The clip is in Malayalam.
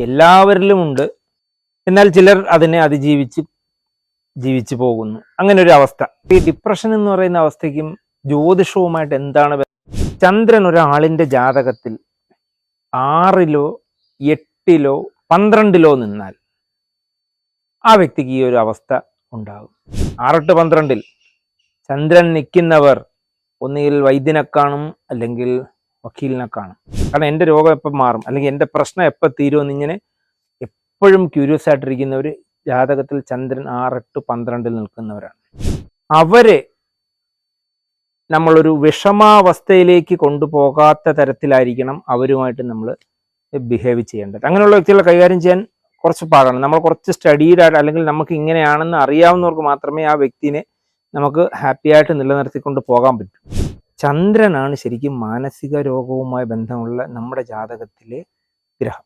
എല്ലാവരിലും ഉണ്ട്. എന്നാൽ ചിലർ അതിനെ അതിജീവിച്ച് ജീവിച്ചു പോകുന്നു. അങ്ങനെ ഒരു അവസ്ഥ. ഈ ഡിപ്രഷൻ എന്ന് പറയുന്ന അവസ്ഥയ്ക്കും ജ്യോതിഷവുമായിട്ട് എന്താണ്? ചന്ദ്രൻ ഒരാളിന്റെ ജാതകത്തിൽ ആറിലോ എട്ടിലോ പന്ത്രണ്ടിലോ നിന്നാൽ ആ വ്യക്തിക്ക് ഈ ഒരു അവസ്ഥ ഉണ്ടാകും. ആറെട്ട് പന്ത്രണ്ടിൽ ചന്ദ്രൻ നിൽക്കുന്നവർ ഒന്നുകിൽ വൈദ്യനെ കാണും അല്ലെങ്കിൽ വക്കീലിനെ കാണും കാരണം എന്റെ രോഗം എപ്പം മാറും? അല്ലെങ്കിൽ എന്റെ പ്രശ്നം എപ്പോൾ തീരുമെന്ന് ഇങ്ങനെ എപ്പോഴും ക്യൂരിയസ് ആയിട്ടിരിക്കുന്നവർ ജാതകത്തിൽ ചന്ദ്രൻ ആറെട്ട് പന്ത്രണ്ടിൽ നിൽക്കുന്നവരാണ്. അവരെ നമ്മളൊരു വിഷമാവസ്ഥയിലേക്ക് കൊണ്ടുപോകാത്ത തരത്തിലായിരിക്കണം അവരുമായിട്ട് നമ്മൾ ബിഹേവ് ചെയ്യേണ്ടത്. അങ്ങനെയുള്ള വ്യക്തികളെ കൈകാര്യം ചെയ്യാൻ കുറച്ച് പാടാണ്. നമ്മൾ കുറച്ച് സ്റ്റഡീഡ് ആയിട്ട് അല്ലെങ്കിൽ നമുക്ക് ഇങ്ങനെയാണെന്ന് അറിയാവുന്നവർക്ക് മാത്രമേ ആ വ്യക്തിനെ നമുക്ക് ഹാപ്പിയായിട്ട് നിലനിർത്തിക്കൊണ്ട് പോകാൻ പറ്റൂ. ചന്ദ്രനാണ് ശരിക്കും മാനസിക രോഗവുമായി ബന്ധമുള്ള നമ്മുടെ ജാതകത്തിലെ ഗ്രഹം.